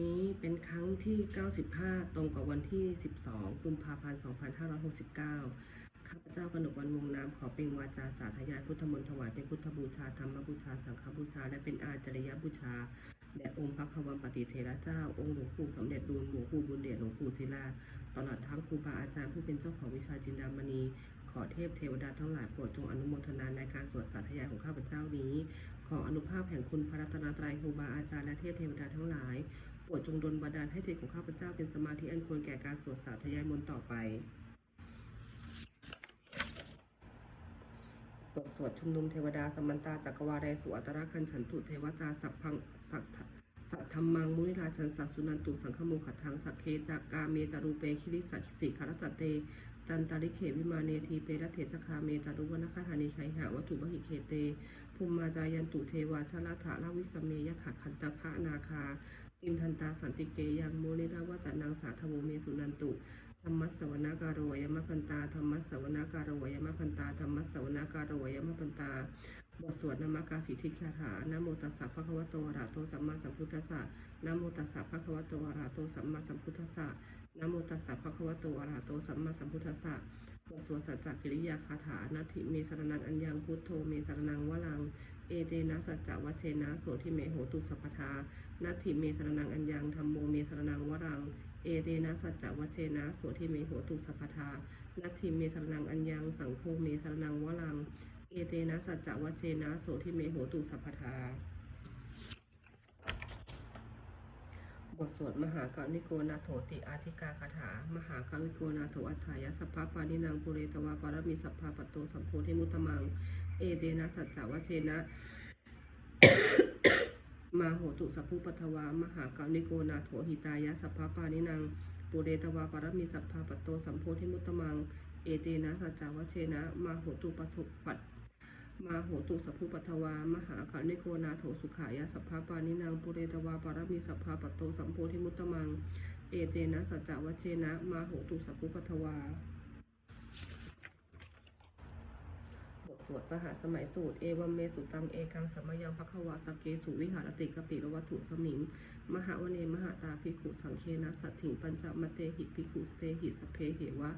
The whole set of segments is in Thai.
นี้เป็นครั้งที่ 95 ตรงกับวันที่ 12 กุมภาพันธ์ 2569 ข้าพเจ้ากนกวันวงนามขอเป็นวาจาสาธยายพุทธมนต์ถวายเป็นพุทธบูชาธรรมบูชา สังฆบูชา และเป็นอาจริยบูชาแด่องค์พระควันปฏิเทระเจ้า องค์หลวงปู่สมเด็จดูลหลวงปู่บุญเดชหลวงปู่ศิลา ตลอดทั้งครูบาอาจารย์ผู้เป็นเจ้าของวิชาจินดามณี ขอเทพเทวดาทั้งหลายโปรดจงอนุโมทนาในการสวดสาธยายของข้าพเจ้านี้ ขออนุภาพแห่งคุณพระรัตนตรัยครูบาอาจารย์และเทพเทวดาทั้งหลาย ปรดจงดลบันดาลให้จิตของข้าพเจ้าเป็นสมาธิอันควรแก่การสวดสาธยายมนต์ต่อไปบทสวดชุมนุมเทวดาสมันตาจักรวาลสุอัตราคันฉันตุเทวตาสัพพังสัทธะสัทธรรมังมุนิราชันสัสุนันตุสังฆโมขัทังสักเคจากกาเมจารูเปคิริสักสิคารตเต จันตาริเขวิมาเนทีเปรตเถจคาเมจารุวนาคหานิไคหาวัตถุบหิเคเตภูมิมาจายันตุเทวาชลาถาลาวิสเมยขะคันตพะนาคา อินทันตาสันติเกยังโมนิราวจันนางสาธโวเมสุนันตุธรรมัสสวนาการโรยมะพันตาธรรมัสสวนาการโรยมะพันตาธรรมัสสวนาการโรยมะพันตาบทสวดนามกาสิทธิคาถานโมตัสสะภะคะวะโตอะระโตสัมมาสัมพุทธัสสะนโมตัสสะภะคะวะโตอะระโตสัมมาสัมพุทธัสสะนโมตัสสะภะคะวะโตอะระโตสัมมาสัมพุทธัสสะบทสวดสัจจกิริยาคาถานาทิเมสรนังอัญญังพุทโธเมสรนังวลัง เอเตนะสัจจวัชเชนะโสทิเมโหตุสัพพทา นาทิเมสรนังอัญญังธรรมโมเมสรนังวรัง เอเตนะสัจจวัชเชนะโสทิเมโหตุสัพพทานาทิเมสรนังอัญญังสังโฆเมสรนังวรัง เอเตนะสัจจวัชเชนะโสทิเมโหตุสัพพทา บทสวดมหากานิโกนาโถติอาธิกาคาถา มหากานิโกนาโถอัฏฐายสัพพะปานินางปุเรตวาปารมีสัพพะปตโตสัมโพธิมุตตมัง เอเตนะสัจจวัชเชนะ มาโหตุสัพพุปัทวามหากานิโกนาโถหิตายะสัพพะปานินางปุเรตวาปารมีสัพพะปตโตสัมโพธิมุตตมัง เอเตนะสัจจวเชนะ มาโหตุปสุปัตมาโหตุสัพพุปัทวามหาคานิโกนาโถสุขายะสัพพะปานินางปุเรตวาปารมีสัพพะปตโตสัมโพธิมุตตมัง เอเตนะสัจจวเชนะ มาโหตุสัพพุปัทวา บทส วดมหาสมัยสูตร เอวัมเมสุตังเอกังสัมยังภควาสกเกสุวิหารติกปิรวัตถุสมิง มหาวเนมหาตาภิกขุสังเคนะสัตถิงปัญจมเตหิภิกขุสเตหิสเพเหวะ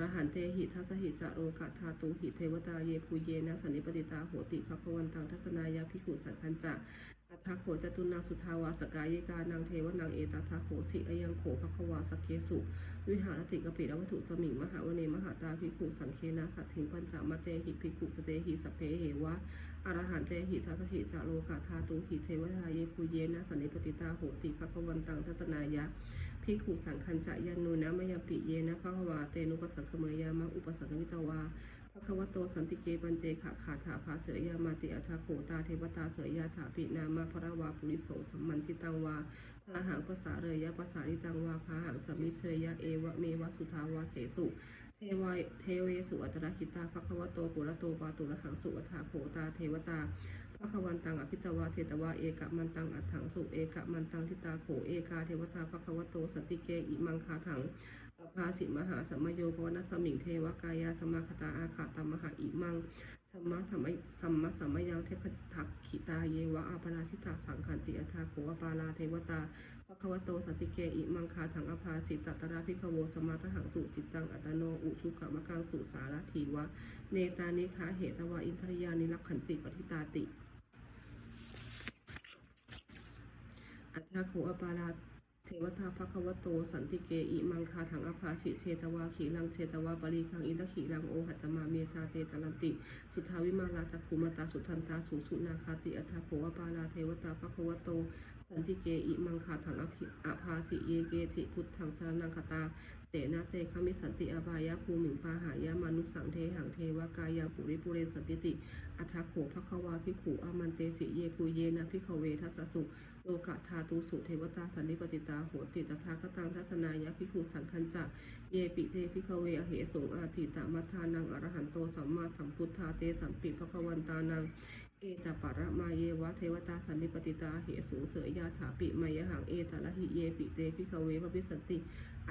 รหันเตหิทัสหิจะโรกะธาตุหิเทวตาเยภูเยนะสันนิปติตาโหติภควันตังทัศนายาภิกขุสังคัญจะ อัฏฐโขจตุนาสุทาวาสกายกานังเทวนังเอตทาโขสิอยังโขภควาสเคสุ วิหารติกปิรวัตถุสมิงมหาวเนมหาตาภิกขุสังเคนะสัตถิงปัญจมเตหิภิกขุสเตหิสพเพเหวะอรหันเตหิทัสหิจะโลกะธาตุหิเทวตาเยภูเยนะสันนิปติตาโหติภควันตังทัศนายาภิกขุสังคัญจะยันนูนะมยปิเยนะภควาเตนุปสังคเมยามังอุปสังคมิตวา ภควโตสันติเกปัญเจขะขาถาภาเสยยามาติอัฏฐโขตาเทวตาเสยยาถาปินามาพระวาปุริโสสัมมันชิตังวาพาหังภาษาเรยยะภาษาริตังวาพาหังสมิเชยยะเอวะเมวะสุทาวาเสสุเทวายเทเวสุอัตระคิตาภควโตปุระโตปาตุระหังสุอัฏฐโขตาเทวตาพระควันตังอภิตวาเทตวาเอกะมันตังอัฏฐังสุเอกะมันตังทิตาโขเอกาเทวตาพระควโตสันติเกอิมังคาถัง ภาสิมหาสัมมโยภวนัสมิงเทวกายาสมาคตาอาขาตมหาอิมังธรรมะธรรมสัมมาสัมมยังเทคทักขิตาเยวะอาปราทิตาสังขันติอัฏฐาโขอปาลาเทวตาพระควโตสติเกอิมังคาถังอภาสิตตระพิขโวสมาทหังสุจิตตังอัตโนอุชุขมะกังสุสารทีวะ เนตานิคาเหตวาอินทริยานิลักขันติปทิตาติอัฏฐโขอปารา เทวตาภควโต สันติเกอิมังคาถังอภาสิเชตวาขีลังเชตวาปรีคังอินทขีลังโอหัจมาเมชาเตจลันติ สุทาวิมาลาจักขุมตาสุทันตาสุสุนาคาติอัฏฐโขอปาราเทวตาภควโต สันติเกอิมังคาถังอภิอภาสิเยเกจิพุทธังสรนังคตา นาเตคามิสันติอบายะภูมิงปาหายามานุสังเทหังเทวกายังปุริปุเรนสันติติ อัฏฐโขภควาภิขุอามันเตสิเยภูเยนะภิขเวทัสสุโลกะธาตุสุเทวตาสันนิปติตาโหติตถาคตังทัศนายะภิขุสังคัญจะเยปิเตภิขเวอเหสงอาติตามัทานังอรหันโตสัมมาสัมพุทธาเตสัมปิภควันตานังเอตปะระมาเยวะเทวตาสันนิปติตาเหสูเสยยาถาปิมายหังเอตละหิเยปิเตภิขเวพระพิสันติ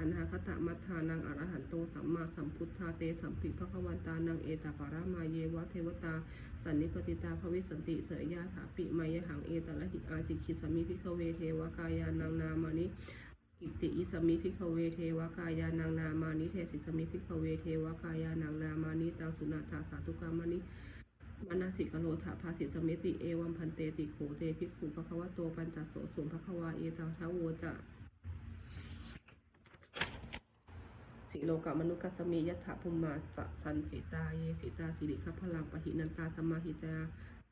ออนาคตมัทธานังอรหันโตสัมมาสัมพุทธาเตสัมปิภควันตานังเอตาปารามาเยวะเทวตา สันนิปติตาภวิสันติเสยยาถาปิมายหังเอตละหิอาจิคิสมิพิกเวเทวกายานังนามานิกิตติอิสมิพิกเวเทวกายานังนามานิเทสิสมิพิกเวเทวกายานังนามานิตังสุนาถาสาธุกามานิมนาสิกโลถาภาสิสมิติเอวัมพันเตติโขเตภิกขุภควะโตปัญจโสสุนภควาเอตาทะโวจะ สิโลกามนุกัสสมิยัตถะภุมมาจะสันจิตาเยสิตาสิริคัพลังปหินันตาสมาหิตา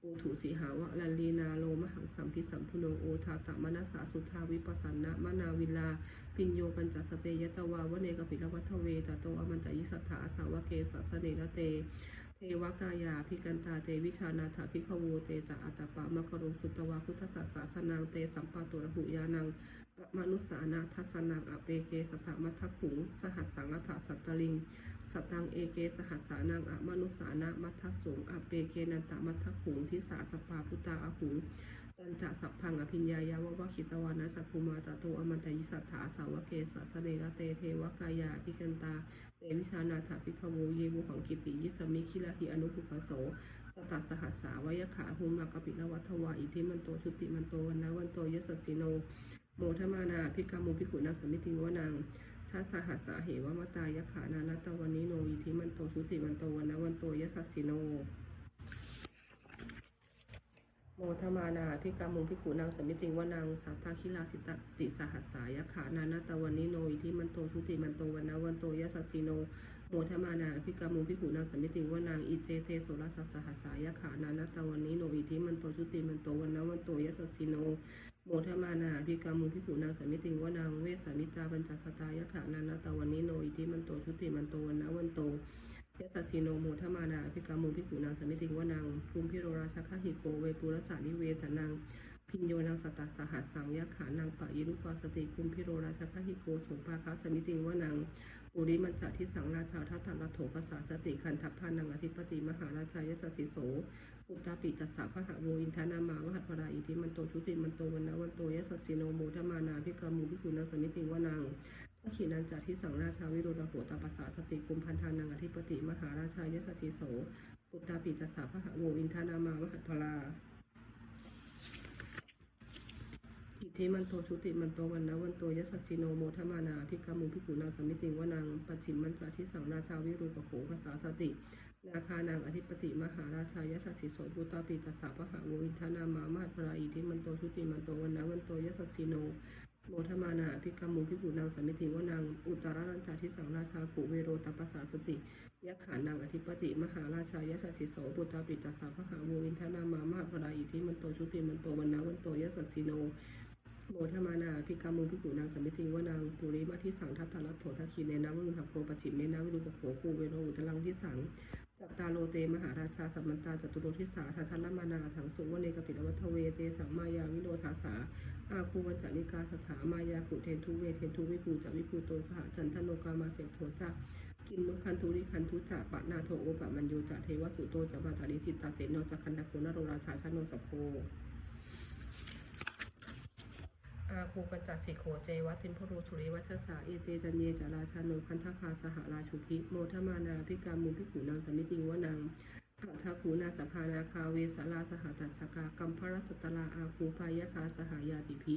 โอถุสีหาวะลันลีนาโลมหังสัมพิสัมพุโนโอทาตะมนัสสาสุทาวิปัสสนะมะนาวิลา พินโยปัญจสเตยตวาวเนกปิลวัทเวจโตอมันตยิสัทธาสาวะเกสัสเนระเต เทวกายาพิกันตาเตวิชานาถาพิขโวเตจะอัตตปะมะกรุงสุตวาพุทธศาสสนังเตสัมปาตุระหุยานัง มนุสสานาทัสนังอเปเกสภมัทขุง สหัสสังอัฏสัตตลิง สตังเอเกสหัสสานังอมนุสสานะมัทสงอเปเกนันตมัทขุงทิสาสปาพุตตาอหุงตันจะสัพพังอภิญญายาวะวะคิตวานะสัพพุมาตะโตอมันตยิสัทธาสาวะเกสสเนระเตเทวกายาพิกันตาเตวิชานาถาพิขโวเยวุหังกิติยิสมิคิลาหิอนุปุปโสสตัสสหัสสาวยขาหุมมากปิลวัทวาอิทิมันโตชุติมันโตวันนะวันโตยสสสิโน มทมานาพิกามุพิขุนังสมิติวนังชาสหัสสาเหวมตายขานานัตวันนิโนอิทิมันโตชุติมันโตวันนวันโตยสสสิโน โมทมานาพิกามุพิขุนางสมิติวนังสัทธาคิลาสิตติสหัสสายขานานาตวันนิโนอิทิมันโตชุติมันโตวันนวันโตยสสสิโน โมทมานาพิกามุพิขุนางสมิติวนังอิเจเตโสรสัสหัสสายขานานาตวันนิโนอิทิมันโตชุติมันโตวันนวันโตยสสสิโน โมทมานาพิกามุพิขุนางสามิติงวนังเวสสมิตาปัญจสตายขานานาตวันนิโนอิทิมันโตชุติมันโตวันนะวันโตยสัสสิโนโมทมานาพิกามุพิขุนางสามิติงวนังกุมพิโรราชคหิโกเวปุรสานิเวสนังพิญโยนังสตัสหัสสังยะขานังปะยิรุปาสติกุมพิโรราชคหิโกโสภาคาสมิติงวนังปุริมันจะทิสังราชาทัตตรัตโถภาษาสติคันทัพพานังอธิปติมหาราชายสสสิโส ปุตตาปิตัสสะพระหะโวอินทานามาวหัตพราอิทิมันโตชุติมันโตวันนะวันโตยสัสสิโนโมทมานาพิกามุพิขุนางสมิติวนังพระขีนันจาที่สังราชาวิโรธโหตปัสสาสติคุมพันธานังอธิปติมหาราชายสสสิโสปุตตาปิตัสสะพระหะโวอินทานามาวหัตพราอิทธิมันโตชุติมันโตวันนะวันโตยสัสสิโนโมทมานาพิกามุพิขุนางสมิติวนังปัจฉิมมันจาที่สังราชาวิโรธโหภาษาสติ นาคานังอธิปติมหาราชายสสสิโสปุตตาปิตัสสะพหะโวอินทนามามหัตพราอิทิมันโตชุติมันโตวันนะวันโตยสัสสิโนโมทมานาพิกามุพิกุนางสมิติวนังอุตตรรัญจาทิสังราชากุเวโรตปัสสาสติยักขานังอธิปติ มหาราชายสสสิโสปุตตาปิตัสสะพหาโวอินทนามามหาพราอิทิมันโตชุติมันโตวันนะวันโตยสสสิโนโมทมานาพิกามุพิกุนางสมิติวนังปุริมาทิสังทัตตารัตโถทัคคีเนนะวรุณหโกปจิเมนะวิรุปโขกูเวโรอุตลังทิสัง จัตตาโลเตมหาราชาสัมมันตาจตุโรทิสาทัทธนมานาถังสุวเนกปิตวัทเวเตสัมมายาวิโรธาสาอาคูวัจนิกาสถามายากุเทนทุเวเทนทุวิภูจวิภูโตสหจันทโนกามาเสกโทจักกินมุคันทุริคันทุจักปะนาโทโอปะมันโยจะเทวสุโตจะบาตาริจิตตาเสนโนจักคันตะโกนโรราชาชโนสโพ อาคูปัญจสิโขเจวัตินพรูสุริวัชสาเอเตจันเยจาราชานุพันธพาสหราชุพิโมทมานาพิกามุพิขุนางสมิติงวนังอัฏฐคูนาสภานาคาเวสาราสหตัชกากัมพรัตตลาอาคูปายคาสหายาติพิ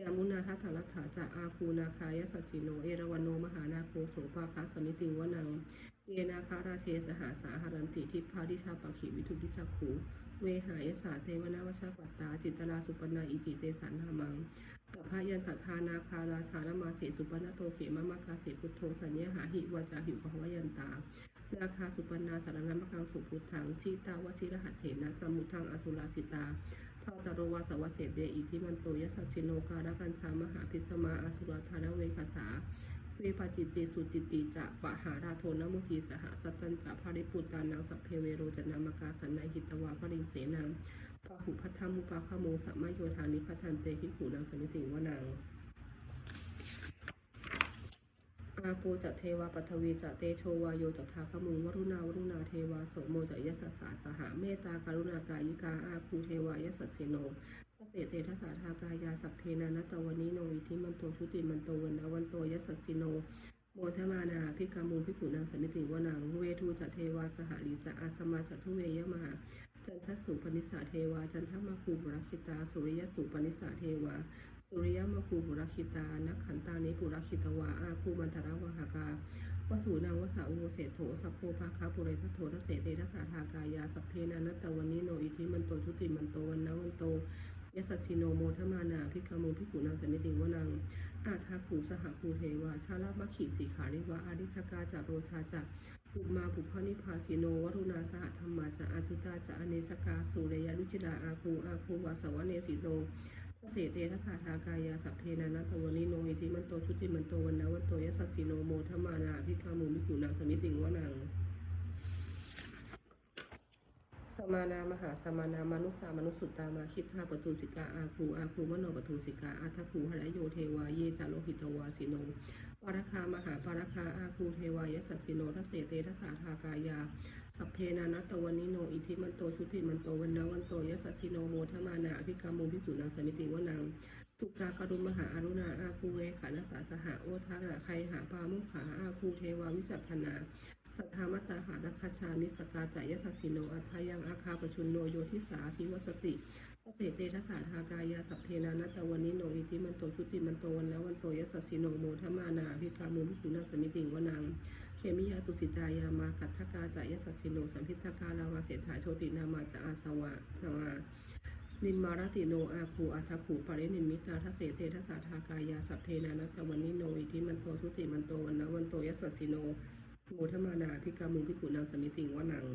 ยามุนาทัตถรัตถาจะอาคูนาคายสัสสิโนเอราวันโนมหานาโคโสภาคาสมิติงวนังเยนาคาราเทสหาสาหารันติทิพาดิชาปขิวิทุติจักขู เวหายสาเทวนาวชาปัตตา จิตตาสุปนาอิติเตสันหามังกับพยันตทานาคาราชานมาเสสุปนโตเขมมะคาเสพุทโธสัญญาหาหิวาจาหิวภวยันตานาคาสุปนาสารนัมกังสุพุทธังชีตาวชิรหัตเถนะสมุทังอสุราสิตาภาตโรวาสวเสเดอิทิมันโตยสัสสิโนการกัญชามหาพิสมาอสุราธานเวคาสา เวปาจิตติสุติติจะปะหาราโทนมุจีสหสัตตัญจะภริปุตตานังสัพเพเวโรจนามกาสันนหิตวาภริงเสนังพหุพัทธมุปาขโมสัมมาโยธานิพัทันเตพิขุนางสมิติวนังอาโปจะเทวาปัทวีจะเตโชวาโยจะทาขมุงวรุณาวรุณาเทวาโสโมจะยสสสาสหาเมตตาการุณากายิกาอาคูเทวายสสสิโน ทเสเตทัสาทากายาสัพเพนานัตตวนิโนอิทิมันโตชุติมันโตวันนาวันโตยัสสสิโนโมทมานาพิกามูพิขุนางสมิติวนังเวทูจะเทวาสหริจะอาสมาจัตุเวยมหาจันทสุปนิสาเทวา จันทมาคูบุรคิตา สุริยสุปนิสาเทวา สุริยมคูบุรคิตา นักขันตานิปุรคิตวา อาคูมันตรวหากาวสูนางวสาอุเศโถสัพโพภาคาปุเรทโททเสเตทัสาทากายาสัพเพนานัตตวันนิโนอิทิมันโตชุติมันโตวันนาวันโต ยสัสสิโนโมทมานาพิกามูพิขุนางสมิติวนัง อาทาภูสหภูเทวา ชาลามัคขีสีขาริวะอาริคกาจารโรชาจะปุมาปุพานิพาสิโนวรุณาสหธรรมาจะอาจุตาจะอเนสกาสุเรยาลุจิดาอาคูอาคูวาสวะเนสิโนทเสเตทัสสาทากายาสัพเพนานัตวนิโนอิทิมันโตชุติมันโตวันนาวันโตยัสสิโนโมทมานาพิกามุมิขุนางสมิติงวนัง ส มานามหาสมานามนุสามนุสุตตามาคิดทาปทุสิกาอาคูอาคูมโนปทุสิกาอาทคูหรโยเทวาเยจาโลหิตวาสิโนปารคามหาปารคาอาคูเทวายสัสสิโนทัสเสเตทัสสาทากายาสัพเพนานัตตวันนิโนอิทิมันโตชุติมันโตวันนาวันโตยัสสสิโนโมทมานาอภิกามุพิขุนังสมิติวนังสุกากรุมหาอรุณาอาคูเวขานัสสาสหะโอทาระใคหาปามุขาอาคูเทวาวิสัทธนา สัทธามตตาหานัคชานิสกาจายสัสสิโนอัทายังอาคาปชุนโนโยทิสาภิวสติเกษเตทัสสาทากายาสัพเพนานัตตวันนิโนอิทิมันโตชุติมันโตวันนะวันโตยัสสสิโนโมทมานาภิกามุมิขุนังสมิติงวนังเขมิยาตุสิตายามากัตถกาจายสัสสิโนสัมพิทกาลาวาเสถาโชตินามาจอาสวะสวานิมมารติโนอาคูอาทาคูปรินิมิตาทเสเตทัสสาทากายาสัพเพนานัตตวันนิโนอิทิมันโตทุติมันโตวันนะวันโตยัสสสิโน โมทมานาพิกามุงพิกุนังสมิติงวนัง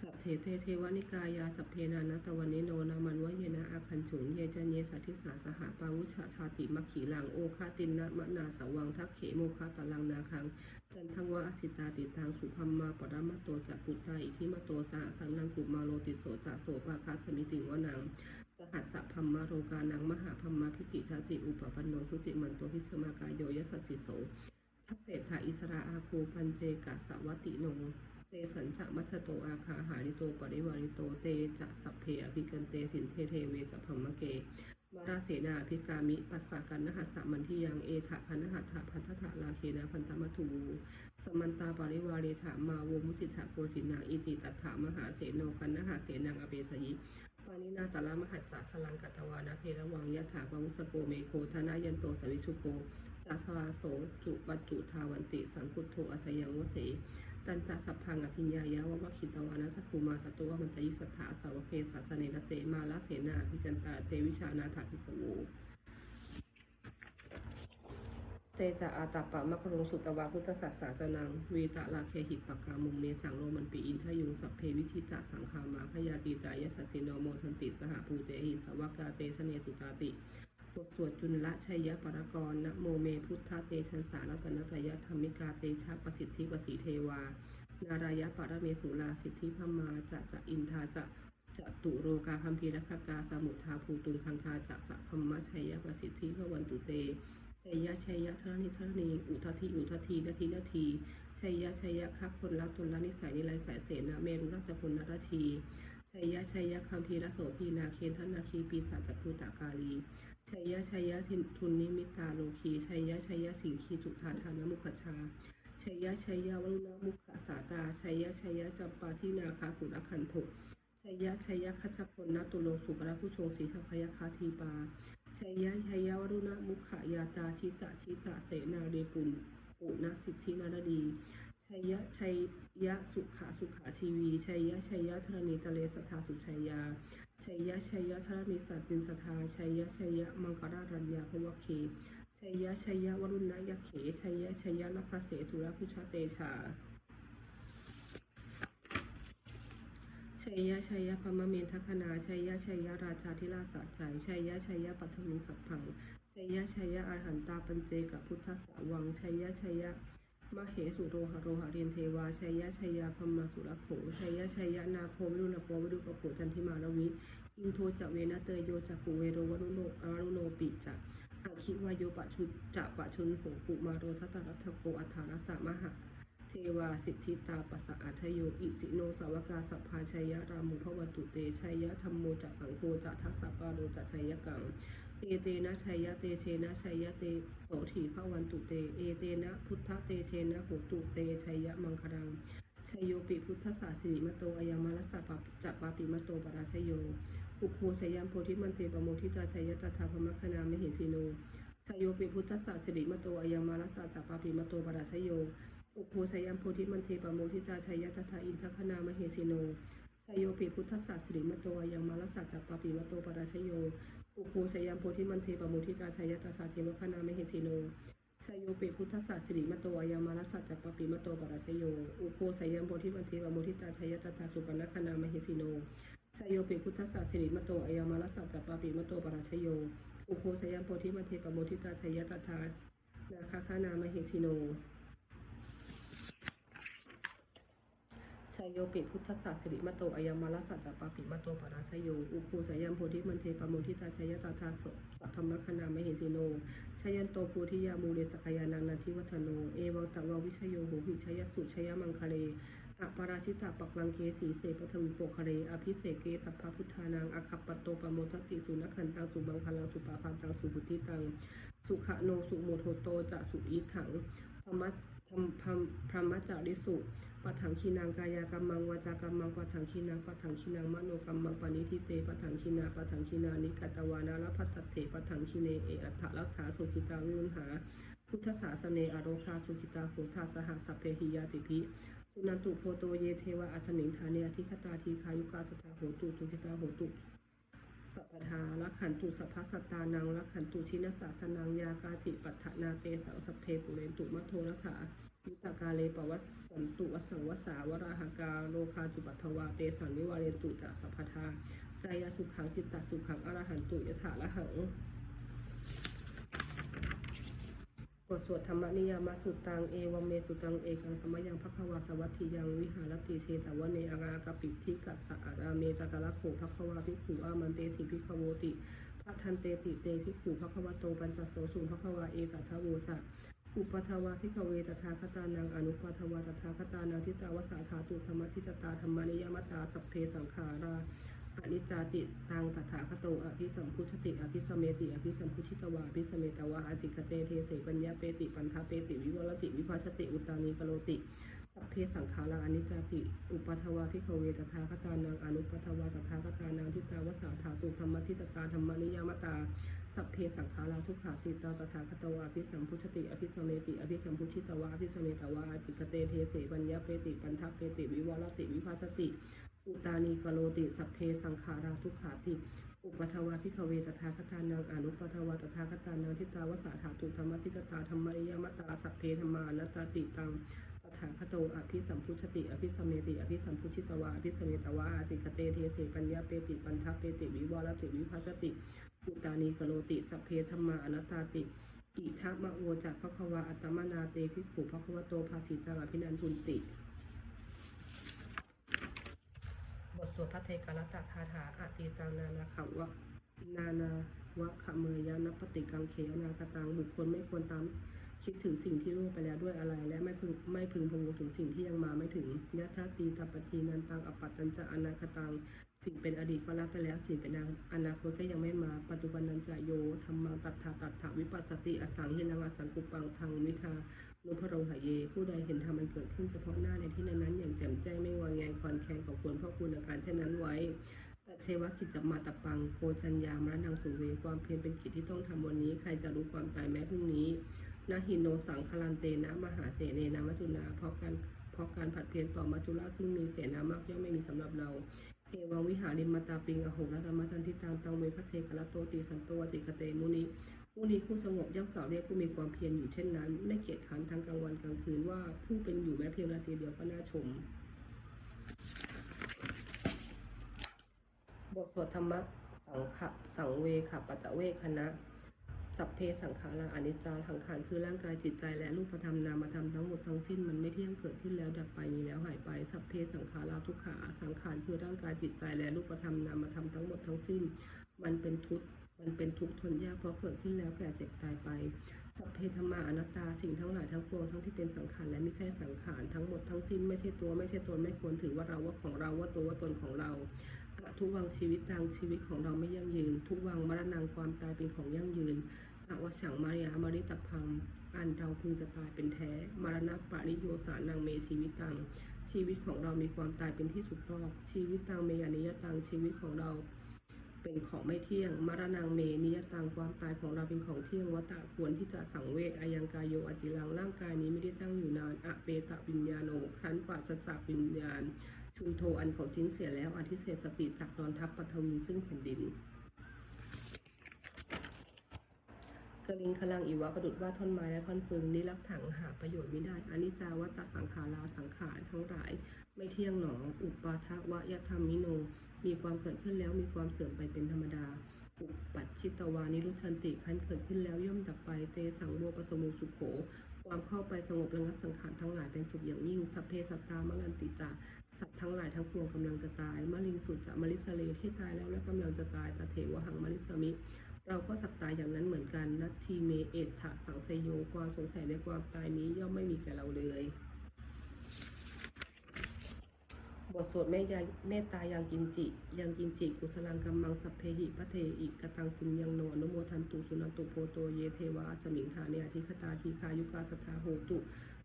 สัพเทเทเทวนิกายาสัพเพนานัตตวันนิโนนามันวะเยนะอาคันฉุงเยจันเยสัทธิสาสหปาวุชาชาติมัคขีลังโอคาตินนะมะนาสวังทักเขโมคาตะลังนาคัง จันทังวะอสิตาติตังสุพัมมาปรมัตโตจักปุตตาอิทิมโตสหสังนังกุมาโลติโสจักโสปาคาสมิติงวนังสหัสสะพัมมาโรกานังมหาพัมมาพิติทาติอุปปันโนทุติมันโตพิสมากายโยยัสสิโส เศรษฐาอิสราอาโคปัญเจกะสวัติโนเตสัญจะมัชโตอาคาหาริโตปริวาริโตเตจะสัพเพอภิกันเตสินเทเทเวสัพพมะเกมาราเสนาภิกามิปัสสากันนหัสสะมันทิยังเอถะพันหัตถะพันธะลาเคนะพันตมัทูสมันตาปริวาเรถามาโวมุจิตถะโกจินังอิติตัถามหาเสโนกันนหาเสนังอเปสยิปานินาตละมหัจจสลังกัตวานะเพระวังยะถาปวุสโกเมโคธนายันโตสวิชุโก ตัสสาโสจุปัจจุทาวันติสังคุโทอาชยังวเสตันจะสัพพังอภิญญายะวะวะคิตวานะสัพภูมาตตัวมันตยิสัทธาสาวเกสาสเนรเตมาลาเสนาภิกันตาเตวิชานาถาภิโวเตจะอาตัปปะมะกรุงสุตวาพุทธสัสสาจนังวีตะลาเคหิปปากามุงเนสังโรมันปีอินชยุงสัพเพวิธิตะสังคามาพยาตีตายสัสสิโนโมทันติสหภูเตหิสวากาเตชเนสุตาติ บทสวดจุลละชัยยะปรกรนะโมเมพุทธเตชันสารัตนตยธรรมิกาเตชะประสิทธิปสีเทวา นารายะปรเมสุลาสิทธิพมาจะจะอินทาจะจะตุโรกาคัมพีรคกาสมุทาภูตุงคังคาจะสะพมมะชัยยะประสิทธิพวันตุเตชัยยะชัยยะธรณิธรณีอุทธิอุทธินาทีนาทีชัยยะชัยยะคักคนละตนละนิสัยนิไรสายเสนาเมรุราชพลนราทีชัยยะชัยยะคัมพีรโสพีนาเคนทนาคีปีศาจจัพุตากาลี ชัยยะชัยยะทุนนิมิตาโลคีชัยยะชัยยะสิงคีจุธาทานมุขชาชัยยะชัยยะวรุณมุขสาตาชัยยะชัยยะจำปาที่นาคากุรคันโทชัยยะชัยยะคัชพลนตุโลสุปรผู้ชงสีขพยคาทีปาชัยยะชัยยะวรุณมุขยาตาชิตะชิตะเสนาเดปุนปุณสิทธินารดีชัยยะชัยยะสุขาสุขาชีวีชัยยะชัยยะธรณีตะเลสทธาสุชัยยา ชัยยะชัยยะธรณีสัตตินสทาชัยยะชัยยะมังครารัญญาภวเคชัยยะชัยยะวรุณยะเขชัยยะชัยยะลัพพเสตุรพุชเตชาชัยยะชัยยะพมเมนทคณาชัยยะชัยยะราชาธิราชสะใจชัยยะชัยยะปัทมิงสัพพังชัยยะชัยยะอาหันตาปัญเจกับพุทธสาวังชัยยะชัยยะ มเหสุโรหะโรหะเรียนเทวาชัยยะชัยยะพมาสุรโขชัยยะชัยยะนาโพวิรุณโพวิรุปโขจันทิมาลวิอินโทจะเวนะเตยโยจักุเวโรวรุโนอรุโนปิจะอาคิวายโยปะชุจะปะชุนโหปุมาโรทัตตรัตโกอัฏฐานสะมหะเทวาสิทธิตาปัสสะอัทโยอิสิโนสาวกาสัพพาชัยยะรามุภวันตุเตชัยยะธรรมโมจักสังโฆจักทัสสะปาโรจักชัยยะกัง เอเตนะชัยยะเตเชนะชัยยะเตโสถีภวันตุเต เอเตนะพุทธเตเชนะโหตุเตชัยยะมังคลังชัยโยปิพุทธศาสิริมโตอายามารัสะปะจัปปาปิมโตปราชยโย อุโคสยามโพธิมันเตปโมทิตาชัยยะตถาพมคณามหิสิโนชัยโยปิพุทธศาสิริมโตอายามารัสะจัปปาปิมโตปราชยโย อุโคสยามโพธิมันเตปโมทิตาชัยยะตถาอินทคณามหิสิโนชัยโยปิพุทธศาสิริมโตอายามารัสะจัปปาปิมโตปราชยโย อุโคสยามโพธิมันเทปะโมทิตาชัยยตถาเทวคณามหิสิโนชัยโยเปพุทธศาสิริมตอยามารัสสัจจปปิมโตปราชโย อุโคสยามโพธิมันเทปะโมทิตาชัยยตถาสุปนคณามหิสิโนชัยโยเปพุทธศาสิริมตอยามารัสสัจจปปิมโตปราชโย อุโคสยามโพธิมันเทปะโมทิตาชัยยตถานาคาคานามหิสิโน ชยโยปิพุทธศาสสิริมโตอายามาลสัจจปาปิมโตปราชโยอุคูสยัมโพธิมันเทปะโมทิตาชยตาทาสสัพพมคณามหิสิโนชยันโตโพธิยามูเลสกยานังนันทิวัฒโน เอวังตววิชโยโหหิชยสุชยมังคเลอปาราชิตาปักลังเกสีเสปทวิโปคเร อภิเสกเกสัพพพุทธานังอคัปปโตปโมทติสุนขันตังสุบังคลังสุปาพันตังสุบุติตัง สุขโนสุโมโทโตจะสุอิถังพมัส ธรรมพรมพรมจาริสุปัฏฐังคีนังกายากรรมังวาจากรรมังปัฏฐังคีนังปัฏฐังคีนังมโนกรรมังปณิทิเตปัฏฐังคีนาปัฏฐังคีนานิกัตวานาลพัตเถปัฏฐังคีเนเออัตถลักขาสุขิตาวิมุหา พุทธศาสเนอโรคาสุขิตาโหทาสหสัพเพหิยาติภิสุนันตุโพโตเยเทวะอัสนิงธาเนอธิคตาทีคายุกาสตาโหตุสุขิตาโหตุ สัพพทาลักขันตุสัพพสตตานังลักขันตุชินสาสนังยากาจิปัฏฐนาเตสังสัพเพปุเรนตุมัทโทรถายุตกาเลปวัสสันตุวสังวสาวราหกาโลคาจุปัทวาเตสังนิวาเรนตุจัสัพพทากายสุขังจิตตสุขังอรหันตุยถาละหัง บทสวดธรรมนิยามสุตังเอวเมสุตังเอกังสมยังพักวาสวัตถิยังวิหารติเชตวเนอากากปิทิกัสสะอาเมตตะละโขพักวาภิขุอามันเตสิภิขโวติพระทันเตติเตภิขุพักวโตปัญจโสสุพักวาเอตัทโวจะอุปทวาภิกขเวตถาคตานังอนุปทวาตถาคตานังทิตาวสาธาตุธรรมทิตตาธรรมานิยมตาสัพเพสังขารา อนิจจติตังตถาคโตอภิสัมพุชติอภิสเมติอภิสัมพุชิตวาอภิสเมตวาอาจิกเตเทเสปัญญาเปติปันทาเปติวิวรติวิภาชติอุตานีกโลติ สัพเพสังขาราอนิจจติ อุปัทวาภิกขเวตถาคตานังอนุปัทวาตถาคตานังทิตาวสาธาตุธรรมทิตตาธรรมานิยามตา สัพเพสังขาราทุกขาติตาตถาคตวาอภิสัมพุชติ อภิสเมติ อภิสัมพุชิตวาอภิสเมตวาจิกเตเทเสปัญญาเปติปันทาเปติวิวรติวิภาชติอุตานีกโลติสัพเพสังขาราทุกขาติ อุปัทวาพิขเวตถาคตานังอนุปัทวาตถาคตานังทิตาวสาธาตุธรรมทิตตาธรรมริยมตาสัพเพธรรมานตติตัง ถาคโตอภิสัมพุชติ อภิสมเมติ อภิสัมพุชิตวาอภิสมเมตวาอาจิกเตเทเสปัญญาเปติปันทะเปติวิวรติวิภาชติอุตานีกโลติสัพเพธรรมาอนัตตาติอิทัมะโวจักภควาอัตมนาเตภิขุภควโตภาสิตังอภินันทุนติ บทสวดพระเทกรัตคาถาอาตีตังนานาขวะนานาวะขเมยานปฏิกังเขนากตังบุคคลไม่ควรตาม คิดถึงสิ่งที่ล่วงไปแล้วด้วยอะไร และไม่พึงไม่พึงพงถึงสิ่งที่ยังมาไม่ถึงยะธาตีตปฏินันตังอปัตตัญจะอนาคตัง สิ่งเป็นอดีตก็รับไปแล้ว สิ่งเป็นอนาคตก็ยังไม่มา ปัจจุบันนันจะโยธรรมังตัทธาตัทธาวิปัสสติอสังหินังอสังกุปังทางวิทานุพรงหายเย ผู้ใดเห็นธรรมมันเกิดขึ้นเฉพาะหน้าในที่นั้นๆอย่างแจ่มแจ้งไม่งอนแงคอนแคนของควรพ่อคุณอาการเช่นนั้นไว้ตัดเชวะกิจจมาตะปังโกจัญญามรณังสุเวความเพียรเป็นกิจที่ต้องทำวันนี้ ใครจะรู้ความตายแม้พรุ่งนี้ นาหินโนสังคลันเตนะมหาเสเนนามัจุนาเพราะการเพราะการผัดเพียรต่อมัจจุราซึ่งมีเสนามากย่อมไม่มีสำหรับเราเอวังวิหาริมตาปิงอโหรธรรมจันทิตังตังเวพระเทกะละโตติสันโตวจิกเตมุนิผู้นี้ผู้สงบย่อมกล่าวเรียกผู้มีความเพียรอยู่เช่นนั้น ไม่เกียจคร้านทั้งกลางวันกลางคืนว่าผู้เป็นอยู่แม้เพียงนาทีเดียวก็น่าชม บทสวดธรรมะสังขสังเวขปัจจเวคคณะ สัพเพสังขาราอนิจจาสังขารคือร่างกายจิตใจและรูปธรรมนามธรรมทั้งหมดทั้งสิ้นมันไม่เที่ยงเกิดขึ้นแล้วดับไปมีแล้วหายไปสัพเพสังขาราทุกขาสังขารคือร่างกายจิตใจและรูปธรรมนามธรรมทั้งหมดทั้งสิ้น มันเป็นทุกข์มันเป็นทุกข์ทนยากเพราะเกิดขึ้นแล้วแก่เจ็บตายไป สัพเพธรรมาอนัตตาสิ่งทั้งหลายทั้งปวงทั้งที่เป็นสังขารและไม่ใช่สังขารทั้งหมดทั้งสิ้นไม่ใช่ตัวไม่ใช่ตนไม่ควรถือว่าเราว่าของเราว่าตัวว่าตนของเราทุกวังชีวิตดังชีวิตของเราไม่ยั่งยืน ทุกวังมรณงความตายเป็นของยั่งยืน อวสังมารยามริตพัง อันเราพึงจะตายเป็นแท้ มรณะปริโยสานังเมชีวิตตัง ชีวิตของเรามีความตายเป็นที่สุดรอบ ชีวิตตังเมยานิยตัง ชีวิตของเราเป็นของไม่เที่ยง มรณงเมนิยตังความตายของเราเป็นของเที่ยงวัตตะควรที่จะสังเวชอายังกายโยอจิรังร่างกายนี้ไม่ได้ตั้งอยู่นานอะเปตะวิญญาโนครั้นปราศจากวิญญาณ ชุนโทอันเขาทิ้งเสียแล้วอธิเศษสติจากนอนทับปฐวีซึ่งแผ่นดิน กลิงคลังอีวะประดุดว่าท่อนไม้และท่อนฟืนนิรักถังหาประโยชน์ไม่ได้อานิจาวัตสังขาราสังขารทั้งหลาย ไม่เที่ยงหนอ อุปาทวะยธรรมิโน มีความเกิดขึ้นแล้วมีความเสื่อมไปเป็นธรรมดา อุปปัชชิตวานิรุชันติคันเกิดขึ้นแล้วย่อมดับไปเตสังโวปสมุสุโขความเข้าไปสงบระงับสังขารทั้งหลายเป็นสุขอย่างยิ่ง สัพเพสัตตามรันติจาสัตว์ทั้งหลายทั้งปวงกำลังจะตายมะลิงสุจะมะลิสเลที่ตายแล้วและกำลังจะตายตาเถวหังมะลิสมิ เราก็จักตายอย่างนั้นเหมือนกันนัตทีเมเอตถะสังเสยโยความสงสัยในความตายนี้ย่อมไม่มีแก่เราเลย บทสวดเมตยายเมตตายังกินจิ ยังกินจิ กุสลังกัมมังสัพเพหิพระเทอิกตังปุญญังโนอนุโมทันตุสุนันตุโพโตเยเทวาสมิงธาเนอธิคตาทีคายุกาสทาโหตุ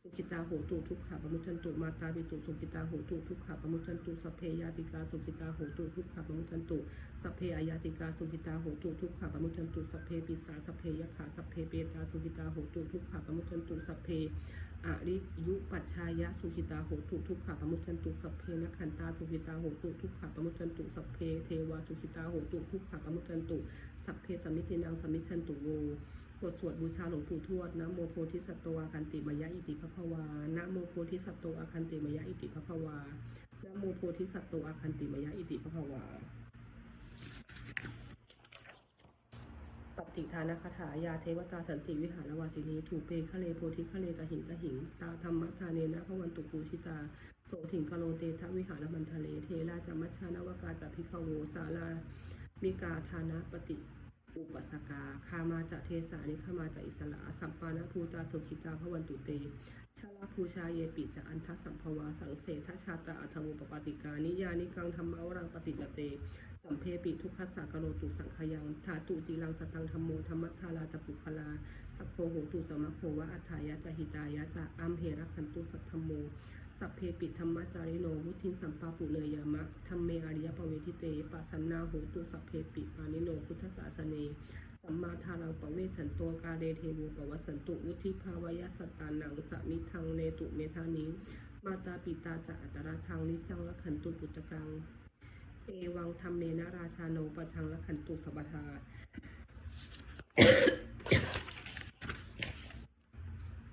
สุขิตาโหตุทุกขะปมุทันตุมาตาปิตุสุขิตาโหตุทุกขะปมุทันตุสัพเพยาติกาสุขิตาโหตุทุกขะปมุทันตุสัพเพอายาติกาสุขิตาโหตุทุกขะปมุทันตุสัพเพปิสาสัพเพยะขาสัพเพเปตาสุขิตาโหตุทุกขะปมุทันตุสัพเพอริยุปัชชายะสุขิตาโหตุทุกขะปมุทันตุสัพเพนขันตาสุขิตาโหตุทุกขะปมุทันตุสัพเพเทวาสุขิตาโหตุทุกขะปมุทันตุสัพเพสมิตินังสมมิชันตุโว บทสวดบูชาหลวงปู่ทวดนะโมโพธิสัตโตอาคันติมยะอิติภวานะโมโพธิสัตโตอาคันติมยะอิติภวานะโมโพธิสัตโตอาคันติมยะอิติภวาปฏิทานคาถายาเทวตาสันติวิหารวาสินีถูกเปคะเลโพธิคะเลตหิงตหิง ตาธรรมทาเนนะพระวันตุปูชิตาโสถิงกะโลเตทะวิหารมันทะเลเทราจามัชชานวกาจะพิขโวสาลามิกาทานะปฏิ อุปสกาคามาจะเทสานิขามาจะอิสระ สัมปานะภูตาสุขิตาพระวันตุเตชาลาภูชาเยปิจะอันทัสสัมภวาสังเสทชาตาอัทโวปปติกานิยานิกังธรรมาวรังปฏิจเต สัมเพปิทุกขสากโรตุสังขยังธาตุจีรังสตังธรรมโมธรรมทาราจปุคลาสัพโพโหตุสมะโภวะอัฏฐายะจหิตายะจะอัมเหระคันตุสัทธรรมโม สัพเพปิธรรมจาริโนวุทิงสัมปาปุเนยามะธรรมเมอริยปเวทิเตปัสันนาโหตุสัพเพปิปานิโนพุทธศาสเนสัมมาทารังปเวสันโตกาเรเทโวปวัสันตุวุธิภาวยสตตานังสมิทังเนตุเมธานิมาตาปิตาจะอัตราชังนิจังละขันตุปุตตะกัง เอวังธรรมเมนะราชาโนปะชังละขันตุสปทา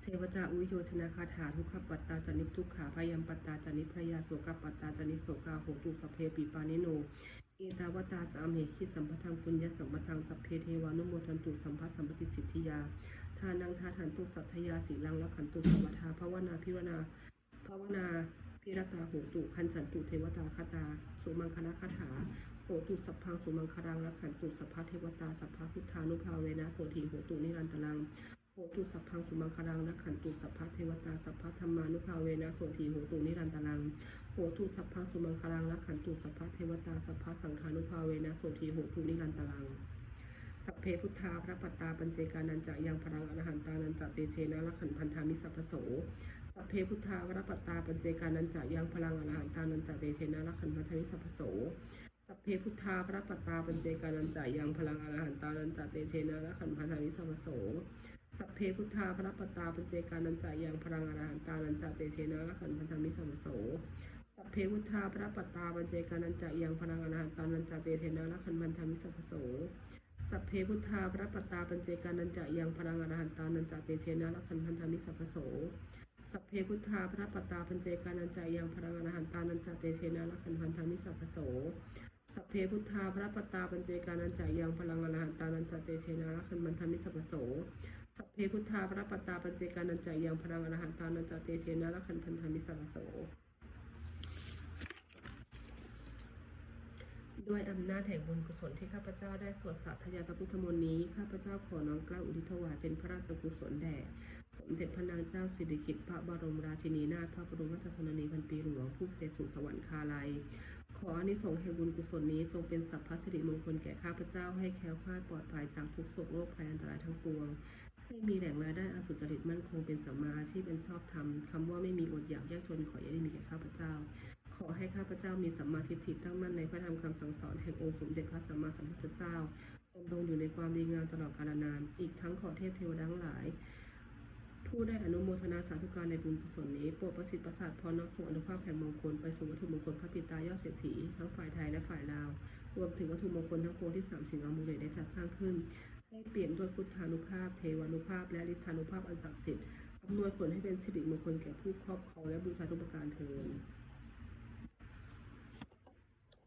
เทวตาอุโยชนะคาถาทุกขปัตตาจานิทุกขาพยัมปัตตาจานิพระยาโสกปัตตาจานิโสกาโหตุสเพปิปานิโนเอตาวตาจามเหหิสัมปทังปุญญสัมปทังตัพเพเทวานุโมทันตุสัมภัสสัมปติสิทธิยาทานังทาทันตุสัทยาสีลังละขันตุสวัทาภาวนาพิวนาภาวนาพิรตาโหตุคันสันตุเทวตาคตาสุมังคณคาถาโหตุสัพพังสุมังครังละขันตุสัพพเทวตาสัพพพุทธานุภาเวนะโสถีโหตุนิรันตรัง หตุสัพพังสุมังครังละขันตุสัพพะเทวตาสัพพะธรรมานุภาเวนะโสถีโหตุนิรันตรังโหตุสัพพังสุมังครังละขันตุสัพพะเทวตาสัพพะสังฆานุภาเวนะโสถีโหตุนิรันตรังสัพเพพุทธาพระปัตตาปัญเจกานันจะยังพลังอรหันตานันจะเตเชนะละขันพันธามิสัพพโสสัพเพพุทธาพระปัตตาปัญเจกานันจะยังพลังอรหันตานันจะเตเชนะละขันพันธามิสัพพโสสัพเพพุทธาพระปัตตาปัญเจกานันจะยังพลังอรหันตานันจะเตเชนะละขันพันธามิสัพพโส สัพเพพุทธาพระปตาปัญเจกานันจะยังพลังอรหันตานันจะเตเชนะละขันพันธมิสัพพโสสัพเพพุทธาพระปตาปัญเจกานันจะยังพลังอรหันตานันจะเตเชนะละขันพันธมิสัพพโสสัพเพพุทธาพระปตาปัญเจกานันจะยังพลังอรหันตานันจะเตเชนะละขันพันธมิสัพพโสสัพเพพุทธาพระปตาปัญเจกานันจะยังพลังอรหันตานันจะเตเชนะละขันพันธมิสัพพโสสัพเพพุทธาพระปตาปัญเจกานันจะยังพลังอรหันตานันจะเตเชนะละขันพันธมิสัพพโส สัพเพพุทธาพระปตาปัญเจกานันจะยังพลังอรหันตานันจเตเชนะละขันพันธามิสัพพโสด้วยอำนาจแห่งบุญกุศลที่ข้าพเจ้าได้สวดสาธยายพระพุทธมนต์นี้ ข้าพเจ้าขอน้อมกล้าอุทิศถวายเป็นพระราชกุศลแด่ สมเด็จพระนางเจ้าสิริกิติ์พระบรมราชินีนาถพระบรมราชชนนีพันปีหลวงผู้เสด็จสู่สวรรคาลัย ขออานิสงส์แห่งบุญกุศลนี้จงเป็นสัพพสิริมงคลแก่ข้าพเจ้าให้แคล้วคลาดปลอดภัยจากทุกโศกโรคภัยอันตรายทั้งปวง ให้มีแหล่งรายได้อันสุจริตมั่นคงเป็นสัมมาอาชีพเป็นชอบธรรมคำว่าไม่มีอดอยากยากจนขออย่าได้มีแก่ข้าพเจ้า ขอให้ข้าพเจ้ามีสัมมาทิฏฐิตั้งมั่นในพระธรรมคำสั่งสอนแห่งองค์สมเด็จพระสัมมาสัมพุทธเจ้าดำรงอยู่ในความดีงามตลอดกาลนาน อีกทั้งขอเทพเทวดาทั้งหลายผู้ได้อนุโมทนาสาธุการในบุญกุศลนี้โปรดประสิทธิ์ประสาทพรน้อมส่งอนุภาพแห่งมงคลไปสู่วัตถุมงคลพระปิตายอดเศรษฐีทั้งฝ่ายไทยและฝ่ายลาว รวมถึงวัตถุมงคลทั้งปวงที่สามสิ่งอมูลได้จัดสร้างขึ้น ให้เปลี่ยนด้วยพุทธานุภาพ เทวานุภาพ และฤทธานุภาพอันศักดิ์สิทธิ์อำนวยผลให้เป็นสิริมงคลแก่ผู้ครอบครองและบูชาทุกประการเทอญ